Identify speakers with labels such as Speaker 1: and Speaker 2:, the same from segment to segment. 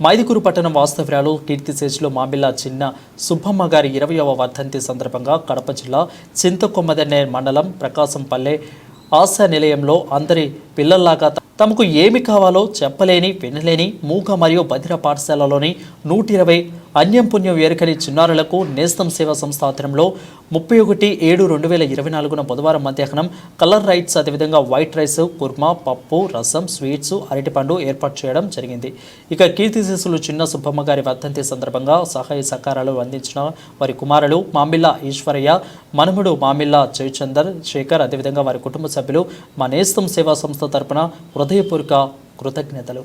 Speaker 1: మైదుకూరు పట్టణం వాస్తవ్యాలు కీర్తిశేషులు మామిళ్ళ చిన్న సుబ్బమ్మ గారి ఇరవయవ వర్ధంతి సందర్భంగా కడప జిల్లా చింతకొమ్మదన్నే మండలం ప్రకాశంపల్లె ఆశా నిలయంలో అందరి పిల్లల్లాగా తమకు ఏమి కావాలో చెప్పలేని వినలేని మూగ మరియు బధిర పాఠశాలలోని నూట ఇరవై అన్యం పుణ్యం ఎరుకని చిన్నారులకు నేస్తం సేవా సంస్థ ఆధ్వర్యంలో ముప్పై ఒకటి ఏడు రెండు వేల ఇరవై నాలుగున బుధవారం మధ్యాహ్నం కలర్ రైట్స్ అదేవిధంగా వైట్ రైస్ కుర్మా పప్పు రసం స్వీట్స్ అరటిపండు ఏర్పాటు చేయడం జరిగింది. ఇక కీర్తిశేషులు చిన్న సుబ్బమ్మ గారి వర్ధంతి సందర్భంగా సహాయ సహకారాలు అందించిన వారి కుమారులు మామిళ్ళ ఈశ్వరయ్య మనుముడు మామిళ్ళ జయచందర్ శేఖర్ అదేవిధంగా వారి కుటుంబ సభ్యులు మా నేస్తం సేవా సంస్థ తరపున హృదయపూర్వక కృతజ్ఞతలు.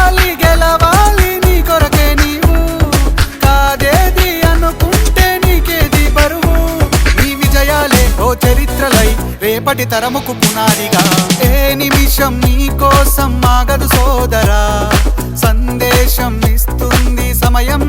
Speaker 2: రేపటి తరముకు పునాదిగా. ఏ నిమిషం నీ కోసం ఆగదు సోదరా. సందేశం ఇస్తుంది సమయం